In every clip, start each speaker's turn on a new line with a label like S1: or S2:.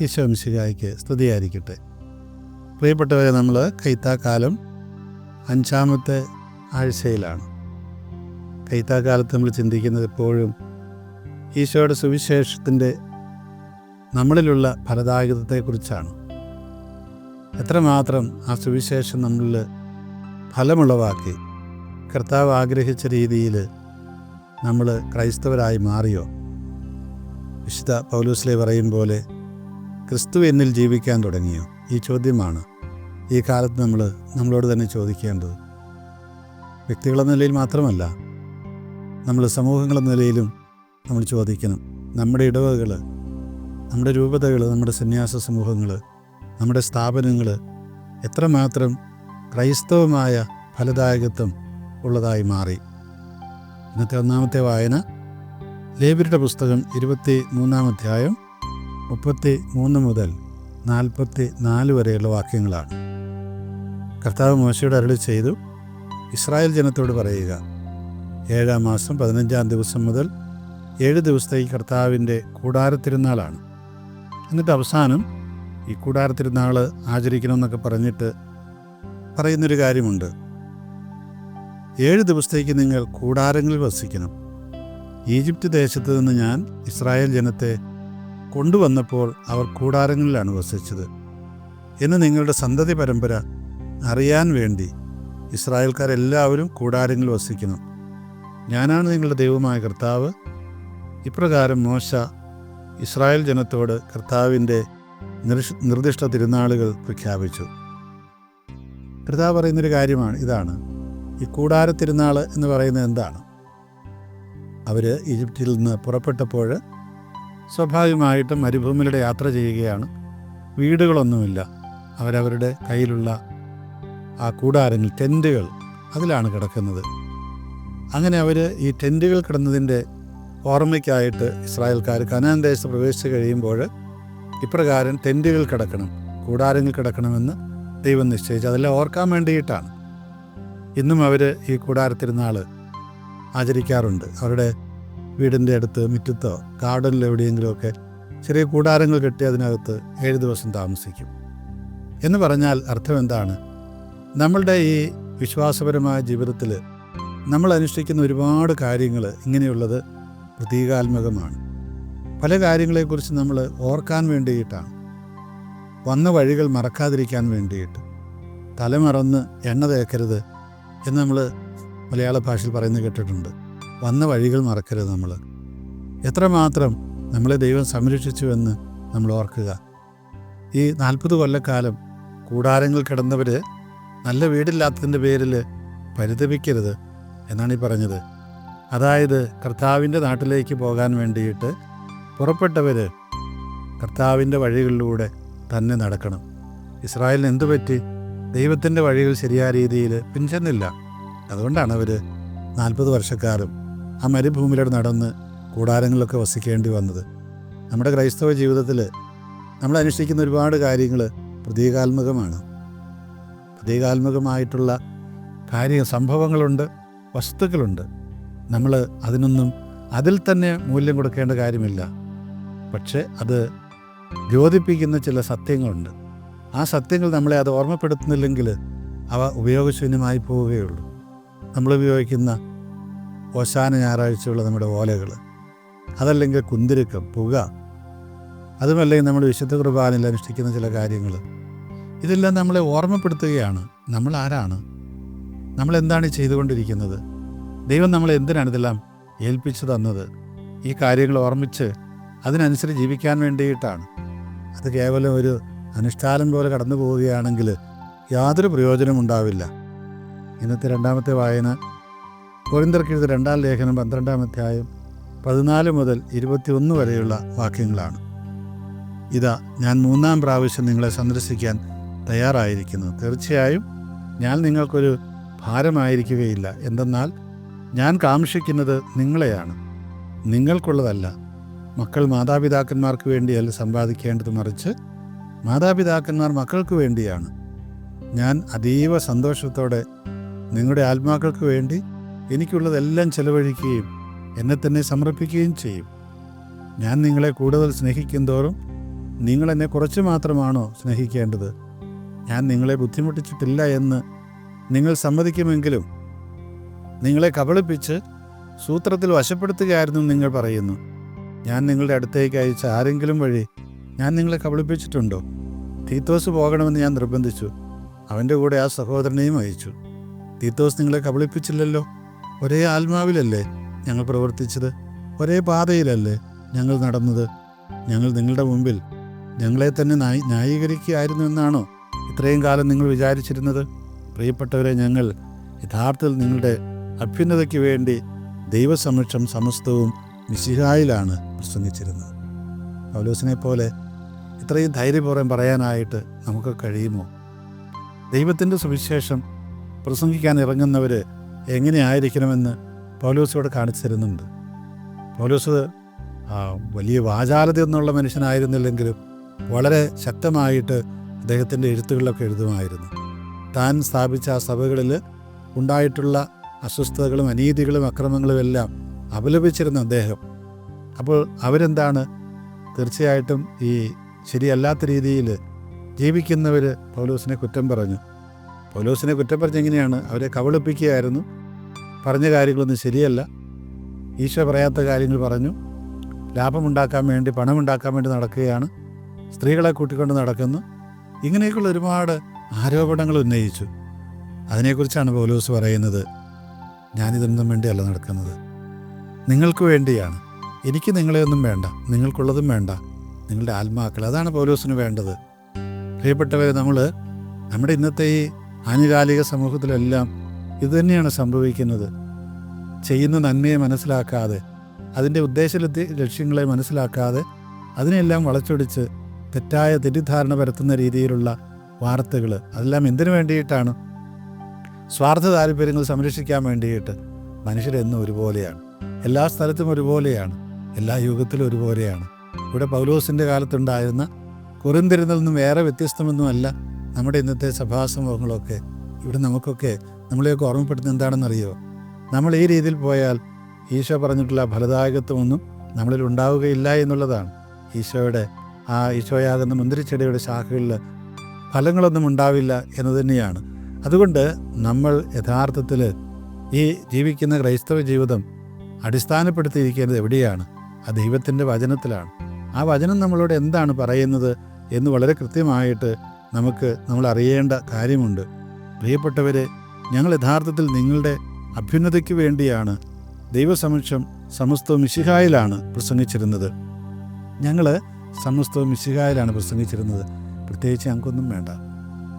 S1: ഈശോ ശരിയായിക്ക് സ്തുതിയായിരിക്കട്ടെ. പ്രിയപ്പെട്ടവരെ നമ്മൾ കൈത്താക്കാലം അഞ്ചാമത്തെ ആഴ്ചയിലാണ്. കൈത്താക്കാലത്ത് നമ്മൾ ചിന്തിക്കുന്നത് എപ്പോഴും ഈശോയുടെ സുവിശേഷത്തിന്റെ നമ്മളിലുള്ള ഫലദായകത്വത്തെക്കുറിച്ചാണ്. എത്രമാത്രം ആ സുവിശേഷം നമ്മളിൽ ഫലമുളവാക്കി കർത്താവ് ആഗ്രഹിച്ച രീതിയിൽ നമ്മൾ ക്രൈസ്തവരായി മാറിയോ? വിശുദ്ധ പൗലൂസിലെ പറയും പോലെ ക്രിസ്തു എന്നിൽ ജീവിക്കാൻ തുടങ്ങിയോ? ഈ ചോദ്യമാണ്. ഈ കാലത്ത് നമ്മൾ നമ്മളോട് തന്നെ ചോദിക്കേണ്ടത്. വ്യക്തികളെന്ന നിലയിൽ മാത്രമല്ല നമ്മൾ സമൂഹങ്ങളെന്ന നിലയിലും നമ്മൾ ചോദിക്കണം. നമ്മുടെ ഇടവകൾ നമ്മുടെ രൂപതകൾ നമ്മുടെ സന്യാസ സമൂഹങ്ങൾ നമ്മുടെ സ്ഥാപനങ്ങൾ എത്രമാത്രം ക്രൈസ്തവമായ ഫലദായകത്വം ഉള്ളതായി മാറി. ഇന്നത്തെ ഒന്നാമത്തെ വായന ലേബിയുടെ പുസ്തകം ഇരുപത്തി മൂന്നാം അധ്യായം മുപ്പത്തി മൂന്ന് മുതൽ നാൽപ്പത്തി നാല് വരെയുള്ള വാക്യങ്ങളാണ്. കർത്താവ് മോശയുടെ അരളി ചെയ്തു. ഇസ്രായേൽ ജനത്തോട് പറയുക ഏഴാം മാസം പതിനഞ്ചാം ദിവസം മുതൽ ഏഴ് ദിവസത്തേക്ക് കർത്താവിന്റെ കൂടാരത്തിരുന്നാളാണ്. എന്നിട്ട് അവസാനം ഈ കൂടാരത്തിരുന്നാൾ ആചരിക്കണമെന്നൊക്കെ പറഞ്ഞിട്ട് പറയുന്നൊരു കാര്യമുണ്ട്. ഏഴ് ദിവസത്തേക്ക് നിങ്ങൾ കൂടാരങ്ങളിൽ വസിക്കണം. ഈജിപ്ത് ദേശത്ത് നിന്ന് ഞാൻ ഇസ്രായേൽ ജനത്തെ കൊണ്ടുവന്നപ്പോൾ അവർ കൂടാരങ്ങളിലാണ് വസിച്ചത് എന്ന് നിങ്ങളുടെ സന്തതി പരമ്പര അറിയാൻ വേണ്ടി ഇസ്രായേൽക്കാരെല്ലാവരും കൂടാരങ്ങളിൽ വസിക്കണം ഞാനാണ് നിങ്ങളുടെ ദൈവമായ കർത്താവ്. ഇപ്രകാരം മോശ ഇസ്രായേൽ ജനത്തോട് കർത്താവിന്റെ നിർദ്ദിഷ്ട തിരുനാളുകൾ പ്രഖ്യാപിച്ചു. കർത്താവ് പറയുന്നൊരു കാര്യമാണ് ഇതാണ്. ഈ കൂടാര തിരുനാൾ എന്ന് പറയുന്നത് എന്താണ്? അവർ ഈജിപ്തിൽ നിന്ന് പുറപ്പെട്ടപ്പോൾ സ്വാഭാവികമായിട്ടും മരുഭൂമിയിലൂടെ യാത്ര ചെയ്യുകയാണ്. വീടുകളൊന്നുമില്ല. അവരവരുടെ കയ്യിലുള്ള ആ കൂടാരങ്ങൾ ടെന്റുകൾ അതിലാണ് കിടക്കുന്നത്. അങ്ങനെ അവർ ഈ ടെന്റുകൾ കിടന്നതിന്റെ ഓർമ്മയ്ക്കായിട്ട് ഇസ്രായേൽക്കാർ കനാൻ ദേശത്ത് പ്രവേശിച്ച് കഴിയുമ്പോൾ ഇപ്രകാരം ടെന്റുകൾ കിടക്കണം കൂടാരങ്ങൾ കിടക്കണമെന്ന് ദൈവം നിശ്ചയിച്ചു. അതെല്ലാം ഓർക്കാൻ വേണ്ടിയിട്ടാണ്. ഇന്നും അവർ ഈ കൂടാരത്തിരുന്നാൾ ആചരിക്കാറുണ്ട്. അവരുടെ വീടിന്റെ അടുത്ത് മുറ്റത്തോ ഗാർഡനിൽ എവിടെയെങ്കിലുമൊക്കെ ചെറിയ കൂടാരങ്ങൾ കെട്ടി അതിനകത്ത് ഏഴ് ദിവസം താമസിക്കും. എന്ന് പറഞ്ഞാൽ അർത്ഥം എന്താണ് നമ്മളുടെ ഈ വിശ്വാസപരമായ ജീവിതത്തിൽ നമ്മൾ അനുഷ്ഠിക്കുന്ന ഒരുപാട് കാര്യങ്ങൾ ഇങ്ങനെയുള്ളത് പ്രതീകാത്മകമാണ്. പല കാര്യങ്ങളെക്കുറിച്ച് നമ്മൾ ഓർക്കാൻ വേണ്ടിയിട്ടാണ്. വന്ന വഴികൾ മറക്കാതിരിക്കാൻ വേണ്ടിയിട്ട്. തലമറന്ന് എണ്ണ തേക്കരുത് എന്ന് നമ്മൾ മലയാള ഭാഷയിൽ പറയുന്നത് കേട്ടിട്ടുണ്ട്. വന്ന വഴികൾ മറക്കരുത് നമ്മൾ എത്രമാത്രം നമ്മളെ ദൈവം സംരക്ഷിച്ചുവെന്ന് നമ്മൾ ഓർക്കുക. ഈ നാൽപ്പത് കൊല്ലക്കാലം കൂടാരങ്ങൾ കിടന്നവർ നല്ല വീടില്ലാത്തതിന്റെ പേരിൽ പരിതപിക്കരുത് എന്നാണ് ഈ പറഞ്ഞത്. അതായത് കർത്താവിന്റെ നാട്ടിലേക്ക് പോകാൻ വേണ്ടിയിട്ട് പുറപ്പെട്ടവർ കർത്താവിന്റെ വഴികളിലൂടെ തന്നെ നടക്കണം. ഇസ്രായേലിന് എന്തു പറ്റി? ദൈവത്തിന്റെ വഴികൾ ശരിയായ രീതിയിൽ പിൻചെന്നില്ല. അതുകൊണ്ടാണ് അവർ നാൽപ്പത് വർഷക്കാലം ആ മരുഭൂമിയിലൂടെ നടന്ന് കൂടാരങ്ങളിലൊക്കെ വസിക്കേണ്ടി വന്നത്. നമ്മുടെ ക്രൈസ്തവ ജീവിതത്തിൽ നമ്മൾ അനുഷ്ഠിക്കുന്ന ഒരുപാട് കാര്യങ്ങൾ പ്രതീകാത്മകമാണ്. പ്രതീകാത്മകമായിട്ടുള്ള കാര്യ സംഭവങ്ങളുണ്ട് വസ്തുക്കളുണ്ട്. നമ്മൾ അതിനൊന്നും അതിൽ തന്നെ മൂല്യം കൊടുക്കേണ്ട കാര്യമില്ല. പക്ഷേ അത് ദ്യോതിപ്പിക്കുന്ന ചില സത്യങ്ങളുണ്ട്. ആ സത്യങ്ങൾ നമ്മളെ അത് ഓർമ്മപ്പെടുത്തുന്നില്ലെങ്കിൽ അവ ഉപയോഗശൂന്യമായി പോവുകയുള്ളൂ. നമ്മൾ ഉപയോഗിക്കുന്ന ഓശാന ഞായറാഴ്ചയുള്ള നമ്മുടെ ഓലകൾ അതല്ലെങ്കിൽ കുന്തിരുക്കം പുക. അതുമല്ലെങ്കിൽ നമ്മൾ വിശുദ്ധ കുർബാനയിൽ അനുഷ്ഠിക്കുന്ന ചില കാര്യങ്ങൾ ഇതെല്ലാം നമ്മളെ ഓർമ്മപ്പെടുത്തുകയാണ്. നമ്മൾ ആരാണ്? നമ്മൾ എന്താണ് ചെയ്തുകൊണ്ടിരിക്കുന്നത്? ദൈവം നമ്മളെ എന്തിനാണ് ഇതെല്ലാം ഏൽപ്പിച്ചു തന്നത്? ഈ കാര്യങ്ങൾ ഓർമ്മിച്ച് അതിനനുസരിച്ച് ജീവിക്കാൻ വേണ്ടിയിട്ടാണ്. അത് കേവലം ഒരു അനുഷ്ഠാനം പോലെ കടന്നു പോവുകയാണെങ്കിൽ യാതൊരു പ്രയോജനമുണ്ടാവില്ല. ഇന്നത്തെ രണ്ടാമത്തെ വായന കോരിന്തർക്കെഴുത രണ്ടാം ലേഖനം പന്ത്രണ്ടാം അധ്യായം പതിനാല് മുതൽ ഇരുപത്തിയൊന്ന് വരെയുള്ള വാക്യങ്ങളാണ്. ഇതാ ഞാൻ മൂന്നാം പ്രാവശ്യം നിങ്ങളെ സന്ദർശിക്കാൻ തയ്യാറായിരിക്കുന്നു. തീർച്ചയായും ഞാൻ നിങ്ങൾക്കൊരു ഭാരമായിരിക്കുകയില്ല. എന്തെന്നാൽ ഞാൻ കാക്ഷിക്കുന്നത് നിങ്ങളെയാണ്. നിങ്ങൾക്കുള്ളതല്ല. മക്കൾ മാതാപിതാക്കന്മാർക്ക് വേണ്ടിയല്ല സമ്പാദിക്കേണ്ടത് മറിച്ച് മാതാപിതാക്കന്മാർ മക്കൾക്ക് വേണ്ടിയാണ്. ഞാൻ അതീവ സന്തോഷത്തോടെ നിങ്ങളുടെ ആത്മാക്കൾക്ക് വേണ്ടി എനിക്കുള്ളതെല്ലാം ചെലവഴിക്കുകയും എന്നെ തന്നെ സമർപ്പിക്കുകയും ചെയ്യും. ഞാൻ നിങ്ങളെ കൂടുതൽ സ്നേഹിക്കും തോറും നിങ്ങൾ എന്നെ കുറച്ച് മാത്രമാണോ സ്നേഹിക്കേണ്ടത്? ഞാൻ നിങ്ങളെ ബുദ്ധിമുട്ടിച്ചിട്ടില്ല എന്ന് നിങ്ങൾ സമ്മതിക്കുമെങ്കിലും നിങ്ങളെ കബളിപ്പിച്ച് സൂത്രത്തിൽ വശപ്പെടുത്തുകയായിരുന്നു നിങ്ങൾ പറയുന്നു. ഞാൻ നിങ്ങളുടെ അടുത്തേക്ക് അയച്ച ആരെങ്കിലും വഴി ഞാൻ നിങ്ങളെ കബളിപ്പിച്ചിട്ടുണ്ടോ? തീത്തോസ് പോകണമെന്ന് ഞാൻ നിർബന്ധിച്ചു. അവന്റെ കൂടെ ആ സഹോദരനെയും അയച്ചു. തീത്തോസ് നിങ്ങളെ കബളിപ്പിച്ചില്ലല്ലോ? ഒരേ ആത്മാവിലല്ലേ ഞങ്ങൾ പ്രവർത്തിച്ചത്? ഒരേ പാതയിലല്ലേ ഞങ്ങൾ നടന്നത്? ഞങ്ങൾ നിങ്ങളുടെ മുമ്പിൽ ഞങ്ങളെ തന്നെ ന്യായ ന്യായീകരിക്കുകയായിരുന്നു എന്നാണോ ഇത്രയും കാലം നിങ്ങൾ വിചാരിച്ചിരുന്നത്? പ്രിയപ്പെട്ടവരെ ഞങ്ങൾ യഥാർത്ഥത്തിൽ നിങ്ങളുടെ അഭ്യുന്നതയ്ക്ക് വേണ്ടി ദൈവസമക്ഷം സമസ്തവും മിശിഹായിലാണ് പ്രസംഗിച്ചിരുന്നത്. പൗലോസിനെ പോലെ ഇത്രയും ധൈര്യപൂർവം പറയാനായിട്ട് നമുക്ക് കഴിയുമോ? ദൈവത്തിന്റെ സുവിശേഷം പ്രസംഗിക്കാൻ ഇറങ്ങുന്നവർ എങ്ങനെയായിരിക്കണമെന്ന് പൗലോസ് കാണിച്ചു തരുന്നുണ്ട്. പൗലോസ് വലിയ വാചാലതയൊന്നുള്ള മനുഷ്യനായിരുന്നില്ലെങ്കിലും വളരെ ശക്തമായിട്ട് അദ്ദേഹത്തിന്റെ എഴുത്തുകളിലൊക്കെ എഴുതുമായിരുന്നു. താൻ സ്ഥാപിച്ച ആ സഭകളിൽ ഉണ്ടായിട്ടുള്ള അസ്വസ്ഥതകളും അനീതികളും അക്രമങ്ങളും എല്ലാം അപലപിച്ചിരുന്ന അദ്ദേഹം. അപ്പോൾ അവരെന്താണ്? തീർച്ചയായിട്ടും ഈ ശരിയല്ലാത്ത രീതിയിൽ ജീവിക്കുന്നവർ പൗലോസിനെ കുറ്റം പറഞ്ഞു. പൗലോസിനെ കുറ്റം പറഞ്ഞെങ്ങനെയാണ് അവരെ കബളിപ്പിക്കുകയായിരുന്നു? പറഞ്ഞ കാര്യങ്ങളൊന്നും ശരിയല്ല. ഈശോ പറയാത്ത കാര്യങ്ങൾ പറഞ്ഞു. ലാഭമുണ്ടാക്കാൻ വേണ്ടി പണമുണ്ടാക്കാൻ വേണ്ടി നടക്കുകയാണ്. സ്ത്രീകളെ കൂട്ടിക്കൊണ്ട് നടക്കുന്നു. ഇങ്ങനെയൊക്കെയുള്ള ഒരുപാട് ആരോപണങ്ങൾ ഉന്നയിച്ചു. അതിനെക്കുറിച്ചാണ് പൗലോസ് പറയുന്നത്. ഞാനിതൊന്നും വേണ്ടിയല്ല നടക്കുന്നത്. നിങ്ങൾക്ക് വേണ്ടിയാണ്. എനിക്ക് നിങ്ങളെയൊന്നും വേണ്ട. നിങ്ങൾക്കുള്ളതും വേണ്ട. നിങ്ങളുടെ ആത്മാക്കൾ. അതാണ് പൗലോസിന് വേണ്ടത്. പ്രിയപ്പെട്ടവരെ നമ്മൾ നമ്മുടെ ഇന്നത്തെ ഈ ആനുകാലിക സമൂഹത്തിലെല്ലാം ഇതുതന്നെയാണ് സംഭവിക്കുന്നത്. ചെയ്യുന്ന നന്മയെ മനസ്സിലാക്കാതെ അതിന്റെ ഉദ്ദേശലത്തി ലക്ഷ്യങ്ങളെ മനസ്സിലാക്കാതെ അതിനെല്ലാം വളച്ചൊടിച്ച് തെറ്റായ തെറ്റിദ്ധാരണ പരത്തുന്ന രീതിയിലുള്ള വാർത്തകൾ അതെല്ലാം എന്തിനു വേണ്ടിയിട്ടാണ്? സ്വാർത്ഥ താല്പര്യങ്ങൾ സംരക്ഷിക്കാൻ വേണ്ടിയിട്ട് മനുഷ്യരെന്നും ഒരുപോലെയാണ്. എല്ലാ സ്ഥലത്തും ഒരുപോലെയാണ്. എല്ലാ യുഗത്തിലും ഒരുപോലെയാണ്. ഇവിടെ പൗലോസിന്റെ കാലത്തുണ്ടായിരുന്ന കുറിന്തിരുന്നിൽ നിന്നും വേറെ വ്യത്യസ്തമൊന്നുമല്ല നമ്മുടെ ഇന്നത്തെ സഭാസമൂഹങ്ങളൊക്കെ ഇവിടെ നമുക്കൊക്കെ നമ്മളെയൊക്കെ ഓർമ്മപ്പെടുത്തുന്നത് എന്താണെന്നറിയോ? നമ്മൾ ഈ രീതിയിൽ പോയാൽ ഈശോ പറഞ്ഞിട്ടുള്ള ഫലദായകത്വമൊന്നും നമ്മളിൽ ഉണ്ടാവുകയില്ല എന്നുള്ളതാണ്. ഈശോയുടെ ആ ഈശോയാകുന്ന മുന്തിരിച്ചെടിയുടെ ശാഖകളിൽ ഫലങ്ങളൊന്നും ഉണ്ടാവില്ല എന്ന് തന്നെയാണ്. അതുകൊണ്ട് നമ്മൾ യഥാർത്ഥത്തിൽ ഈ ജീവിക്കുന്ന ക്രൈസ്തവ ജീവിതം അടിസ്ഥാനപ്പെടുത്തിയിരിക്കുന്നത് എവിടെയാണ്? ആ ദൈവത്തിന്റെ വചനത്തിലാണ്. ആ വചനം നമ്മളോട് എന്താണ് പറയുന്നത് എന്ന് വളരെ കൃത്യമായിട്ട് നമുക്ക് നമ്മൾ അറിയേണ്ട കാര്യമുണ്ട്. പ്രിയപ്പെട്ടവരെ ഞങ്ങൾ യഥാർത്ഥത്തിൽ നിങ്ങളുടെ അഭ്യുന്നതയ്ക്ക് വേണ്ടിയാണ് ദൈവസമക്ഷം സമസ്തവും മിശിഹായിലാണ് പ്രസംഗിച്ചിരുന്നത്. ഞങ്ങൾ സമസ്തവും മിശിഹായിലാണ് പ്രസംഗിച്ചിരുന്നത്. പ്രത്യേകിച്ച് ഞങ്ങൾക്കൊന്നും വേണ്ട.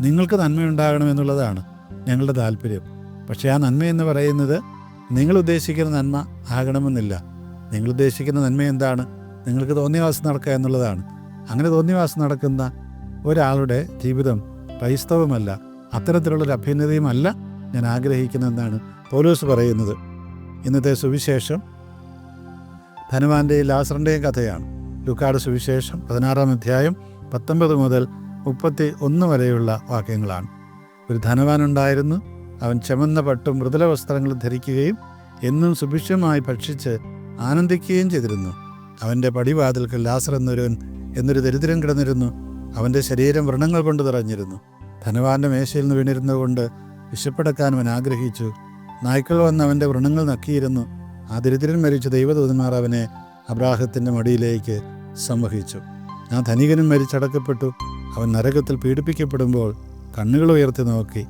S1: നിങ്ങൾക്ക് നന്മയുണ്ടാകണമെന്നുള്ളതാണ് ഞങ്ങളുടെ താല്പര്യം. പക്ഷേ ആ നന്മ എന്ന് പറയുന്നത് നിങ്ങൾ ഉദ്ദേശിക്കുന്ന നന്മ ആകണമെന്നില്ല. നിങ്ങൾ ഉദ്ദേശിക്കുന്ന നന്മ എന്താണ്? നിങ്ങൾക്ക് തോന്നിയവാസം നടക്കുക എന്നുള്ളതാണ്. അങ്ങനെ തോന്നിയവാസം നടക്കുന്ന ഒരാളുടെ ജീവിതം ക്രൈസ്തവമല്ല അത്തരത്തിലുള്ളൊരു അഭ്യുന്നതയുമല്ല ഞാൻ ആഗ്രഹിക്കുന്നതെന്നാണ് പോലീസ് പറയുന്നത്. ഇന്നത്തെ സുവിശേഷം ധനവാന്റെയും ലാസറിന്റെയും കഥയാണ്. ലുക്കാട് സുവിശേഷം പതിനാറാം അധ്യായം പത്തൊമ്പത് മുതൽ മുപ്പത്തി ഒന്ന് വരെയുള്ള വാക്യങ്ങളാണ്. ഒരു ധനവാനുണ്ടായിരുന്നു അവൻ ചുമന്ന പട്ടും മൃദുല വസ്ത്രങ്ങൾ ധരിക്കുകയും എന്നും സുഭിക്ഷമായി ഭക്ഷിച്ച് ആനന്ദിക്കുകയും ചെയ്തിരുന്നു. അവന്റെ പടിവാതിൽക്ക് ലാസർ എന്നൊരു എന്നൊരു ദരിദ്രം കിടന്നിരുന്നു. അവന്റെ ശരീരം വ്രണങ്ങൾ കൊണ്ട് നിറഞ്ഞിരുന്നു. ധനവാന്റെ മേശയിൽ നിന്ന് വീണിരുന്നുകൊണ്ട് വിശപ്പടക്കാൻ അവൻ ആഗ്രഹിച്ചു. നായ്ക്കൾ വന്ന് അവന്റെ വ്രണങ്ങൾ നക്കിയിരുന്നു. ആ ദരിദ്രൻ മരിച്ച ദൈവദൂതന്മാർ അവനെ അബ്രാഹത്തിന്റെ മടിയിലേക്ക് സംവഹിച്ചു. ആ ധനികനും മരിച്ചടക്കപ്പെട്ടു. അവൻ നരകത്തിൽ പീഡിപ്പിക്കപ്പെടുമ്പോൾ കണ്ണുകൾ ഉയർത്തി നോക്കി.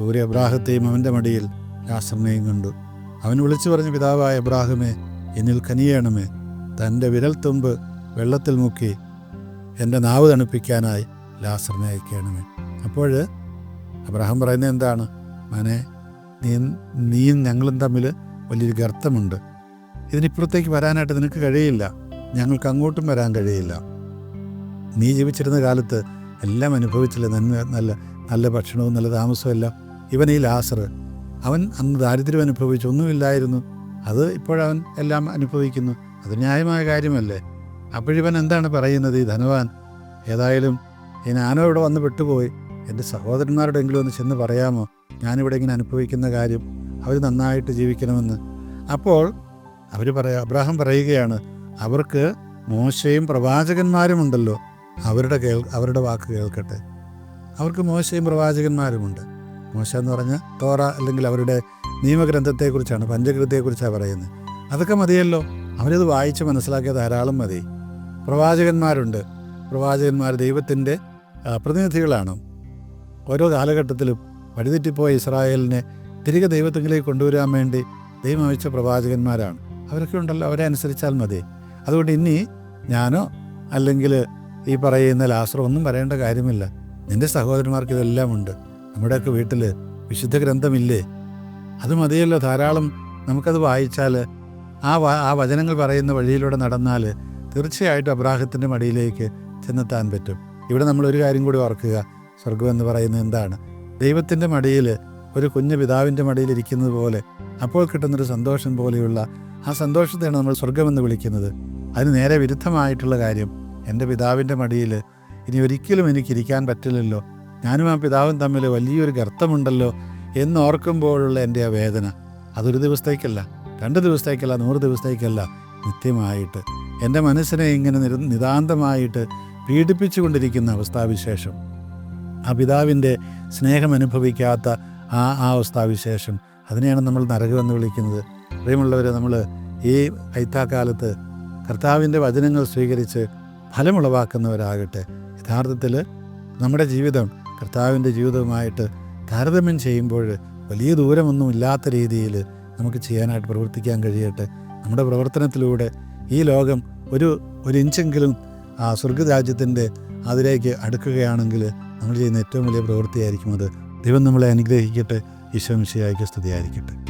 S1: ദൂരെ അബ്രാഹത്തെയും അവന്റെ മടിയിൽ ലാസറിനെയും കണ്ടു. അവൻ വിളിച്ചു പറഞ്ഞ പിതാവായ അബ്രാഹമേ എന്നിൽ കനിയണമേ. തന്റെ വിരൽത്തുമ്പ് വെള്ളത്തിൽ മുക്കി എന്റെ നാവ് തണുപ്പിക്കാനായി ലാസറിനെ അയക്കണമേ. അപ്പോൾ അബ്രഹാം പറയുന്നത് എന്താണ്? മനെ നീ നീയും ഞങ്ങളും തമ്മിൽ വലിയൊരു ഗർത്തമുണ്ട്. ഇതിനിപ്പുറത്തേക്ക് വരാനായിട്ട് നിനക്ക് കഴിയില്ല. ഞങ്ങൾക്ക് അങ്ങോട്ടും വരാൻ കഴിയില്ല. നീ ജീവിച്ചിരുന്ന കാലത്ത് എല്ലാം അനുഭവിച്ചില്ല? നന്മ നല്ല നല്ല ഭക്ഷണവും നല്ല താമസവും എല്ലാം. ഇവൻ ഈ ലാസർ അവൻ അന്ന് ദാരിദ്ര്യം അനുഭവിച്ചു ഒന്നുമില്ലായിരുന്നു. അത് ഇപ്പോഴവൻ എല്ലാം അനുഭവിക്കുന്നു. അത് ന്യായമായ കാര്യമല്ലേ? അപ്പോഴിവൻ എന്താണ് പറയുന്നത്? ഈ ധനവാൻ ഏതായാലും ഈ ഞാനോ ഇവിടെ വന്ന് വിട്ടുപോയി എന്റെ സഹോദരന്മാരോടെങ്കിലും ഒന്ന് ചെന്ന് പറയാമോ? ഞാനിവിടെ ഇങ്ങനെ അനുഭവിക്കുന്ന കാര്യം അവർ നന്നായിട്ട് ജീവിക്കണമെന്ന്. അപ്പോൾ അവർ പറയാ അബ്രാഹം പറയുകയാണ് അവർക്ക് മോശയും പ്രവാചകന്മാരുമുണ്ടല്ലോ. അവരുടെ കേൾ അവരുടെ വാക്ക് കേൾക്കട്ടെ. അവർക്ക് മോശയും പ്രവാചകന്മാരുമുണ്ട്. മോശ എന്ന് പറഞ്ഞാൽ തോറ അല്ലെങ്കിൽ അവരുടെ നിയമഗ്രന്ഥത്തെക്കുറിച്ചാണ് പഞ്ചഗ്രന്ഥത്തെക്കുറിച്ചാണ് പറയുന്നത്. അതൊക്കെ മതിയല്ലോ. അവരത് വായിച്ച് മനസ്സിലാക്കിയ ധാരാളം മതി. പ്രവാചകന്മാരുണ്ട്. പ്രവാചകന്മാർ ദൈവത്തിന്റെ പ്രതിനിധികളാണ്. ഓരോ കാലഘട്ടത്തിലും വഴിതെറ്റിപ്പോയ ഇസ്രായേലിനെ തിരികെ ദൈവത്തിലേക്ക് കൊണ്ടുവരാൻ വേണ്ടി ദൈവം അയച്ച പ്രവാചകന്മാരാണ്. അവരൊക്കെ ഉണ്ടല്ലോ അവരെ അനുസരിച്ചാൽ മതി. അതുകൊണ്ട് ഇനി ഞാനോ അല്ലെങ്കിൽ ഈ പറയുന്ന ലാസറോ ഒന്നും പറയേണ്ട കാര്യമില്ല. നിന്റെ സഹോദരന്മാർക്ക് ഇതെല്ലാം ഉണ്ട്. നമ്മുടെയൊക്കെ വീട്ടിൽ വിശുദ്ധ ഗ്രന്ഥമില്ലേ? അത് മതിയല്ലോ ധാരാളം നമുക്കത് വായിച്ചാൽ ആ ആ വചനങ്ങൾ പറയുന്ന വഴിയിലൂടെ നടന്നാൽ തീർച്ചയായിട്ടും അബ്രാഹത്തിന്റെ മടിയിലേക്ക് ചെന്നെത്താൻ പറ്റും. ഇവിടെ നമ്മൾ ഒരു കാര്യം കൂടി ഓർക്കുക. സ്വർഗം എന്ന് പറയുന്നത് എന്താണ്? ദൈവത്തിന്റെ മടിയിൽ ഒരു കുഞ്ഞു പിതാവിന്റെ മടിയിൽ ഇരിക്കുന്നത് പോലെ അപ്പോൾ കിട്ടുന്നൊരു സന്തോഷം പോലെയുള്ള ആ സന്തോഷത്തെയാണ് നമ്മൾ സ്വർഗമെന്ന് വിളിക്കുന്നത്. അതിന് നേരെ വിരുദ്ധമായിട്ടുള്ള കാര്യം എന്റെ പിതാവിന്റെ മടിയിൽ ഇനി ഒരിക്കലും എനിക്കിരിക്കാൻ പറ്റില്ലല്ലോ. ഞാനും ആ പിതാവും തമ്മിൽ വലിയൊരു ഗർത്തമുണ്ടല്ലോ എന്നോർക്കുമ്പോഴുള്ള എന്റെ ആ വേദന. അതൊരു ദിവസത്തേക്കല്ല രണ്ട് ദിവസത്തേക്കല്ല നൂറ് ദിവസത്തേക്കല്ല നിത്യമായിട്ട്. എന്റെ മനസ്സിനെ ഇങ്ങനെ നിര നിതാന്തമായിട്ട് പീഡിപ്പിച്ചുകൊണ്ടിരിക്കുന്ന അവസ്ഥാവിശേഷം ആ പിതാവിന്റെ സ്നേഹം അനുഭവിക്കാത്ത ആ ആ അവസ്ഥാവിശേഷം അതിനെയാണ് നമ്മൾ നരകമെന്ന് വിളിക്കുന്നത്. പ്രിയമുള്ളവരെ നമ്മൾ ഈ കൈത്താക്കാലത്ത് കർത്താവിന്റെ വചനങ്ങൾ സ്വീകരിച്ച് ഫലമുളവാക്കുന്നവരാകട്ടെ. യഥാർത്ഥത്തിൽ നമ്മുടെ ജീവിതം കർത്താവിന്റെ ജീവിതവുമായിട്ട് താരതമ്യം ചെയ്യുമ്പോൾ വലിയ ദൂരമൊന്നും ഇല്ലാത്ത രീതിയിൽ നമുക്ക് ചെയ്യാനായിട്ട് പ്രവർത്തിക്കാൻ കഴിയട്ടെ. നമ്മുടെ പ്രവർത്തനത്തിലൂടെ ഈ ലോകം ഒരു ഒരു ഇഞ്ചെങ്കിലും ആ സ്വർഗരാജ്യത്തിന്റെ അതിലേക്ക് അടുക്കുകയാണെങ്കിൽ നമ്മൾ ചെയ്യുന്ന ഏറ്റവും വലിയ പ്രവൃത്തിയായിരിക്കും അത്. ദൈവം നമ്മളെ അനുഗ്രഹിക്കട്ടെ. ഈശോ മിശിയായിക്ക് സ്തുതിയായിരിക്കട്ടെ.